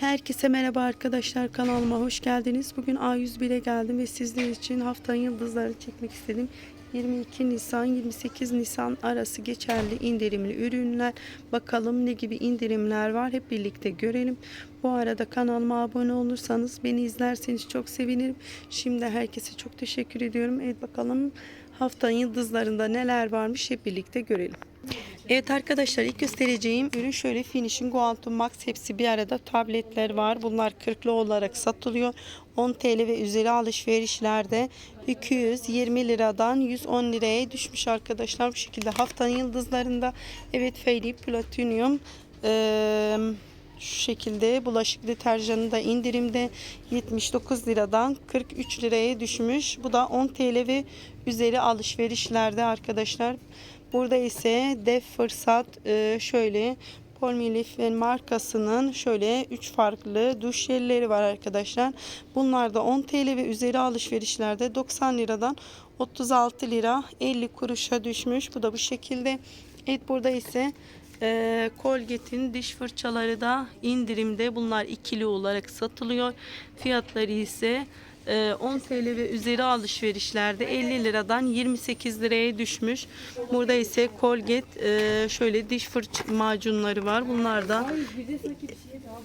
Herkese merhaba arkadaşlar kanalıma hoş geldiniz. Bugün A101'e geldim ve sizler için haftanın yıldızları çekmek istedim. 22 Nisan 28 Nisan arası geçerli indirimli ürünler. Bakalım ne gibi indirimler var hep birlikte görelim. Bu arada kanalıma abone olursanız beni izlerseniz çok sevinirim. Şimdi herkese çok teşekkür ediyorum. Evet bakalım haftanın yıldızlarında neler varmış hep birlikte görelim. Evet arkadaşlar ilk göstereceğim ürün şöyle Finishing Quantum Max hepsi bir arada tabletler var. Bunlar 40'lı olarak satılıyor. 10 TL ve üzeri alışverişlerde 220 liradan 110 liraya düşmüş arkadaşlar. Bu şekilde haftanın yıldızlarında evet Fairy Platinum şu şekilde bulaşık deterjanı da indirimde 79 liradan 43 liraya düşmüş. Bu da 10 TL ve üzeri alışverişlerde arkadaşlar. Burada ise dev fırsat e, şöyle Polmilif markasının şöyle 3 farklı duş jelleri var arkadaşlar. Bunlar da 10 TL ve üzeri alışverişlerde 90 liradan 36 lira 50 kuruşa düşmüş. Bu da bu şekilde. Evet burada ise e, Colgate'in diş fırçaları da indirimde. Bunlar ikili olarak satılıyor. Fiyatları ise 10 TL ve üzeri alışverişlerde 50 liradan 28 liraya düşmüş. Burada ise Colgate e, şöyle diş fırça macunları var. Bunlar da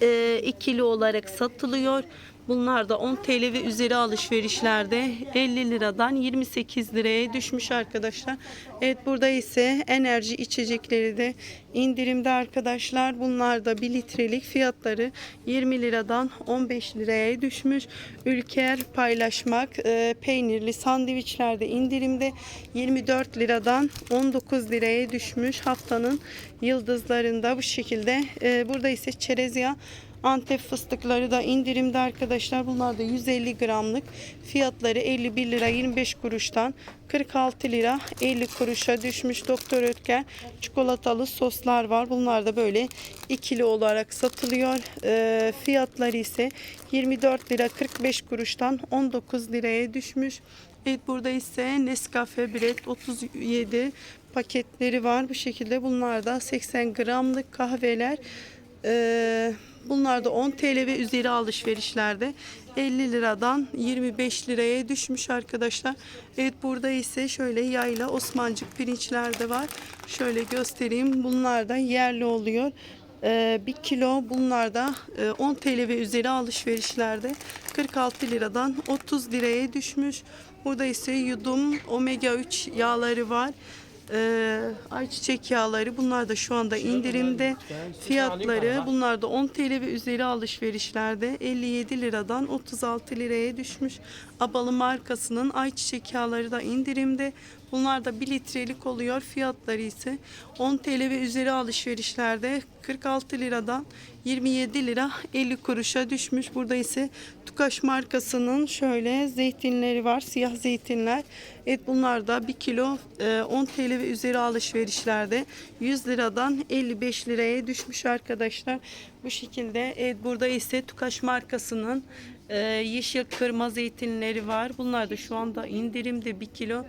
e, ikili olarak satılıyor. Bunlar da 10 TL ve üzeri alışverişlerde 50 liradan 28 liraya düşmüş arkadaşlar. Evet burada ise enerji içecekleri de indirimde arkadaşlar. Bunlar da 1 litrelik fiyatları 20 liradan 15 liraya düşmüş. Ülker paylaşmak e, peynirli sandviçlerde indirimde 24 liradan 19 liraya düşmüş. Haftanın yıldızlarında bu şekilde. E, burada ise çerez yağı Antep fıstıkları da indirimde arkadaşlar. Bunlar da 150 gramlık. Fiyatları 51 lira 25 kuruştan 46 lira 50 kuruşa düşmüş. Doktor Ötker çikolatalı soslar var. Bunlar da böyle ikili olarak satılıyor. Ee, fiyatları ise 24 lira 45 kuruştan 19 liraya düşmüş. Evet burada ise Nescafe Bread 37 paketleri var. Bu şekilde bunlar da 80 gramlık kahveler. Ee, bunlar da 10 TL ve üzeri alışverişlerde 50 liradan 25 liraya düşmüş arkadaşlar. Evet burada ise şöyle yayla Osmancık pirinçler de var. Şöyle göstereyim. Bunlar da yerli oluyor. Ee, 1 kilo bunlar da e, 10 TL ve üzeri alışverişlerde 46 liradan 30 liraya düşmüş. Burada ise yudum omega 3 yağları var. Ee, ayçiçek yağları bunlar da şu anda indirimde. fiyatları bunlar da 10 TL ve üzeri alışverişlerde 57 liradan 36 liraya düşmüş. Abalı markasının ayçiçek yağları da indirimde bunlar da 1 litrelik oluyor fiyatları ise 10 TL ve üzeri alışverişlerde 46 liradan 27 lira 50 kuruşa düşmüş burada ise Tukaş markasının şöyle zeytinleri var siyah zeytinler Evet bunlar da 1 kilo e, 10 TL ve üzeri alışverişlerde 100 liradan 55 liraya düşmüş arkadaşlar. Bu şekilde evet burada ise Tukaş markasının e, yeşil kırma zeytinleri var. Bunlar da şu anda indirimde 1 kilo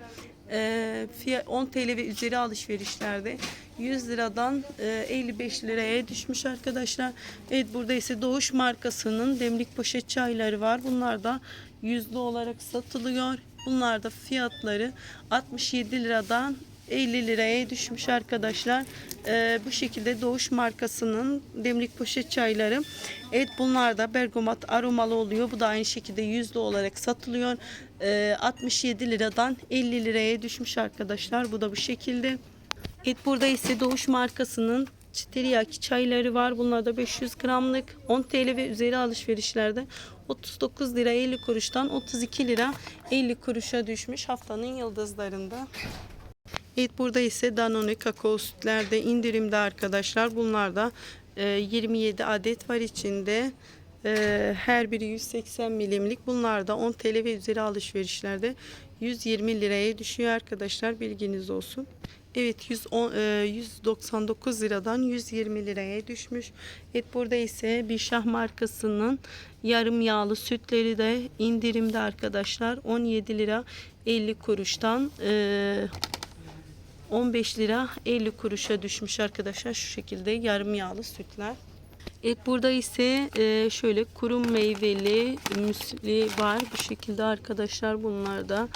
e, fiyat 10 TL ve üzeri alışverişlerde 100 liradan e, 55 liraya düşmüş arkadaşlar. Evet burada ise Doğuş markasının demlik poşet çayları var. Bunlar da yüzlü olarak satılıyor. Bunlar da fiyatları 67 liradan 50 liraya düşmüş arkadaşlar. Ee, bu şekilde Doğuş markasının demlik poşet çayları. Evet bunlar da bergamot aromalı oluyor. Bu da aynı şekilde yüzlü olarak satılıyor. Ee, 67 liradan 50 liraya düşmüş arkadaşlar. Bu da bu şekilde. Evet burada ise Doğuş markasının teriyaki çayları var. Bunlar da 500 gramlık 10 TL ve üzeri alışverişlerde 39 lira 50 kuruştan 32 lira 50 kuruşa düşmüş haftanın yıldızlarında. Evet burada ise Danone kakao sütlerde indirimde arkadaşlar. Bunlar da e, 27 adet var içinde. E, her biri 180 milimlik. Bunlar da 10 TL ve üzeri alışverişlerde 120 liraya düşüyor arkadaşlar. Bilginiz olsun. Evet 110, e, 199 liradan 120 liraya düşmüş. Evet burada ise Bişah markasının yarım yağlı sütleri de indirimde arkadaşlar. 17 lira 50 kuruştan e, 15 lira 50 kuruşa düşmüş arkadaşlar şu şekilde yarım yağlı sütler. Evet burada ise e, şöyle kuru meyveli müsli var. Bu şekilde arkadaşlar bunlar da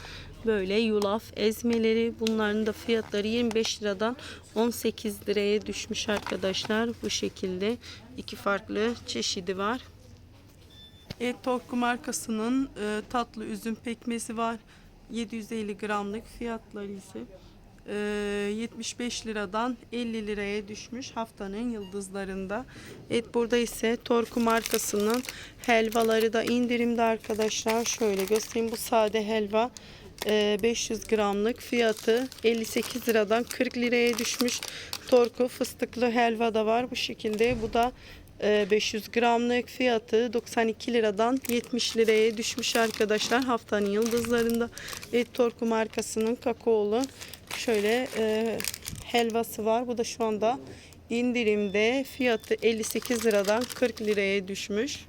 böyle yulaf ezmeleri. Bunların da fiyatları 25 liradan 18 liraya düşmüş arkadaşlar. Bu şekilde iki farklı çeşidi var. Evet Torku markasının e, tatlı üzüm pekmezi var. 750 gramlık fiyatları ise 75 liradan 50 liraya düşmüş haftanın yıldızlarında. Evet burada ise Torku markasının helvaları da indirimde arkadaşlar. Şöyle göstereyim bu sade helva e, 500 gramlık fiyatı 58 liradan 40 liraya düşmüş. Torku fıstıklı helva da var bu şekilde. Bu da e, 500 gramlık fiyatı 92 liradan 70 liraya düşmüş arkadaşlar haftanın yıldızlarında. Evet Torku markasının kakaolu şöyle e, helvası var. Bu da şu anda indirimde fiyatı 58 liradan 40 liraya düşmüş.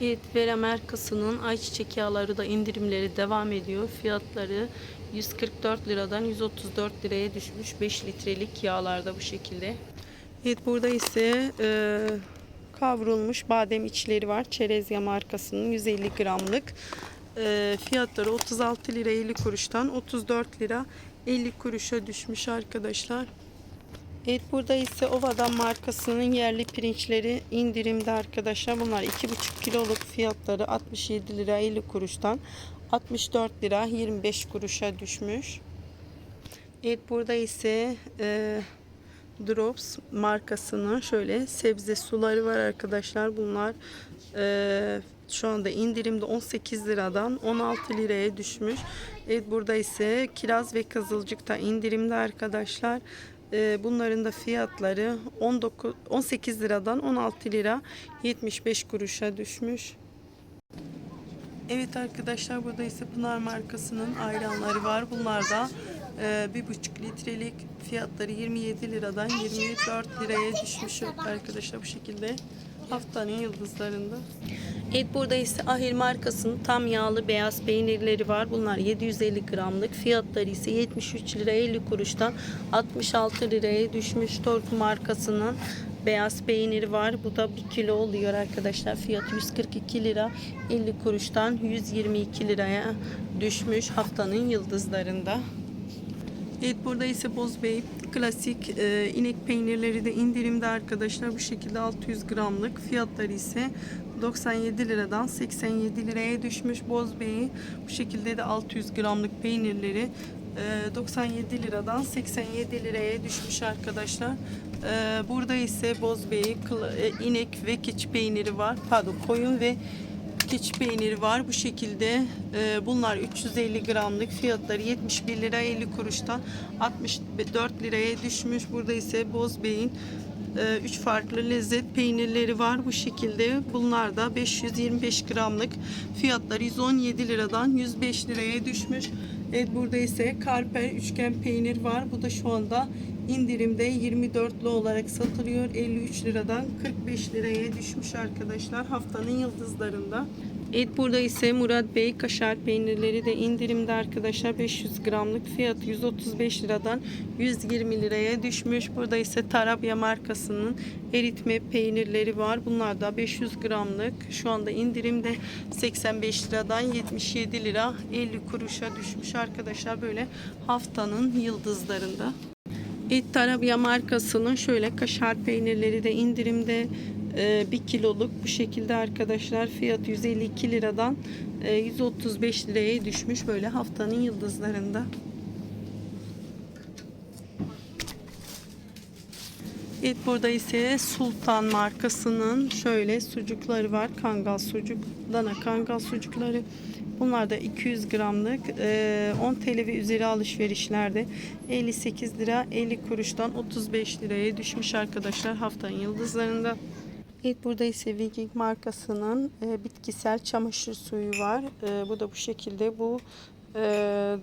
Evet Vera markasının ayçiçek yağları da indirimleri devam ediyor. Fiyatları 144 liradan 134 liraya düşmüş. 5 litrelik yağlarda bu şekilde. Evet burada ise e, kavrulmuş badem içleri var. Çerezya markasının 150 gramlık. E, fiyatları 36 lira 50 kuruştan 34 lira 50 kuruşa düşmüş arkadaşlar. Evet burada ise Ova'dan markasının yerli pirinçleri indirimde arkadaşlar. Bunlar 2,5 kiloluk fiyatları 67 lira 50 kuruştan 64 lira 25 kuruşa düşmüş. Evet burada ise e, Drops markasının şöyle sebze suları var arkadaşlar. Bunlar e, şu anda indirimde 18 liradan 16 liraya düşmüş. Evet burada ise kiraz ve kızılcık da indirimde arkadaşlar. E, bunların da fiyatları 19 18 liradan 16 lira 75 kuruşa düşmüş. Evet arkadaşlar burada ise Pınar markasının ayranları var. Bunlar da bir buçuk litrelik fiyatları 27 liradan 24 liraya düşmüş arkadaşlar bu şekilde haftanın yıldızlarında. Evet burada ise Ahir markasının tam yağlı beyaz peynirleri var. Bunlar 750 gramlık. Fiyatları ise 73 lira 50 kuruştan 66 liraya düşmüş. Torku markasının beyaz peyniri var. Bu da 1 kilo oluyor arkadaşlar. Fiyatı 142 lira 50 kuruştan 122 liraya düşmüş haftanın yıldızlarında. Burada ise Bozbey klasik e, inek peynirleri de indirimde arkadaşlar. Bu şekilde 600 gramlık fiyatları ise 97 liradan 87 liraya düşmüş Bozbey'i. Bu şekilde de 600 gramlık peynirleri e, 97 liradan 87 liraya düşmüş arkadaşlar. E, burada ise Bozbey e, inek ve keçi peyniri var. Pardon koyun ve keçi peyniri var bu şekilde. Ee, bunlar 350 gramlık fiyatları 71 lira 50 kuruştan 64 liraya düşmüş. Burada ise Bozbey'in 3 farklı lezzet peynirleri var bu şekilde. Bunlar da 525 gramlık fiyatları 117 liradan 105 liraya düşmüş. Evet burada ise Karper üçgen peynir var. Bu da şu anda indirimde 24'lü olarak satılıyor. 53 liradan 45 liraya düşmüş arkadaşlar haftanın yıldızlarında. Evet burada ise Murat Bey kaşar peynirleri de indirimde arkadaşlar 500 gramlık fiyatı 135 liradan 120 liraya düşmüş. Burada ise Tarabya markasının eritme peynirleri var. Bunlar da 500 gramlık şu anda indirimde 85 liradan 77 lira 50 kuruşa düşmüş arkadaşlar böyle haftanın yıldızlarında. Et Tarabya markasının şöyle kaşar peynirleri de indirimde 1 kiloluk bu şekilde arkadaşlar fiyat 152 liradan e, 135 liraya düşmüş böyle haftanın yıldızlarında. Evet burada ise Sultan markasının şöyle sucukları var. Kangal sucuk, dana kangal sucukları. Bunlar da 200 gramlık e, 10 TL ve üzeri alışverişlerde 58 lira 50 kuruştan 35 liraya düşmüş arkadaşlar haftanın yıldızlarında. Evet burada ise Viking markasının bitkisel çamaşır suyu var. Bu da bu şekilde bu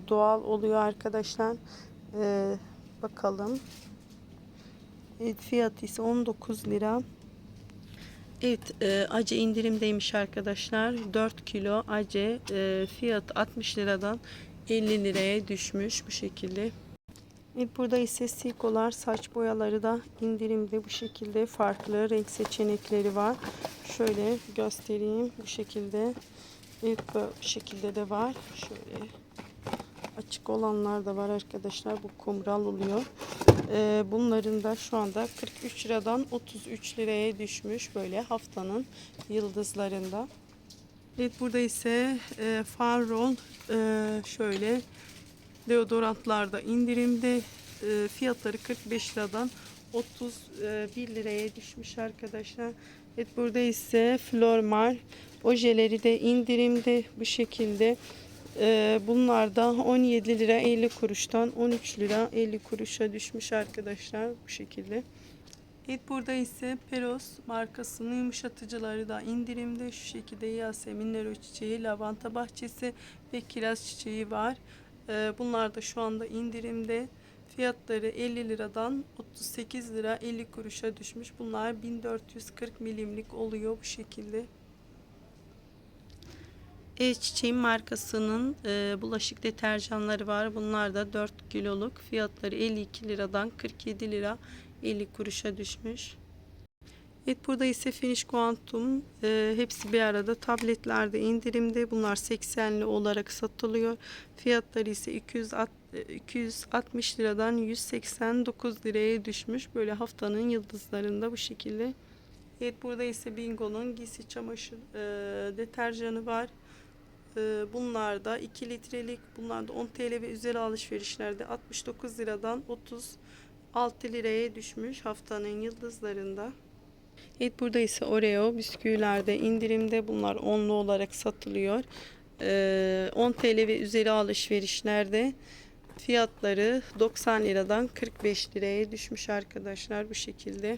doğal oluyor arkadaşlar. Bakalım. Evet fiyatı ise 19 lira. Evet e, acı indirimdeymiş arkadaşlar. 4 kilo acı e, fiyat 60 liradan 50 liraya düşmüş bu şekilde. Evet, burada ise Sikolar saç boyaları da indirimde bu şekilde farklı renk seçenekleri var. Şöyle göstereyim bu şekilde. Evet bu şekilde de var. Şöyle açık olanlar da var arkadaşlar. Bu kumral oluyor. Ee, bunların da şu anda 43 liradan 33 liraya düşmüş böyle haftanın yıldızlarında. Evet burada ise e, far roll e, şöyle deodorantlarda indirimde e, fiyatları 45 liradan 31 liraya düşmüş arkadaşlar. Evet burada ise Flormar ojeleri de indirimde bu şekilde. E, bunlar da 17 lira 50 kuruştan 13 lira 50 kuruşa düşmüş arkadaşlar bu şekilde. Evet burada ise Peros markasının yumuşatıcıları da indirimde şu şekilde Yasemin Nero çiçeği, lavanta bahçesi ve kiraz çiçeği var. Ee, bunlar da şu anda indirimde. Fiyatları 50 liradan 38 lira 50 kuruşa düşmüş. Bunlar 1440 milimlik oluyor bu şekilde. E Çiçeğin markasının e, bulaşık deterjanları var. Bunlar da 4 kiloluk. Fiyatları 52 liradan 47 lira 50 kuruşa düşmüş. Evet burada ise Finish Quantum e, hepsi bir arada tabletlerde indirimde. Bunlar 80'li olarak satılıyor. Fiyatları ise 260 260 liradan 189 liraya düşmüş. Böyle haftanın yıldızlarında bu şekilde. Evet burada ise Bingo'nun giysi çamaşır e, deterjanı var. E, bunlar da 2 litrelik. Bunlar da 10 TL ve üzeri alışverişlerde 69 liradan 36 liraya düşmüş haftanın yıldızlarında. Evet burada ise Oreo bisküvilerde indirimde bunlar onlu olarak satılıyor. Ee, 10 TL ve üzeri alışverişlerde fiyatları 90 liradan 45 liraya düşmüş arkadaşlar bu şekilde.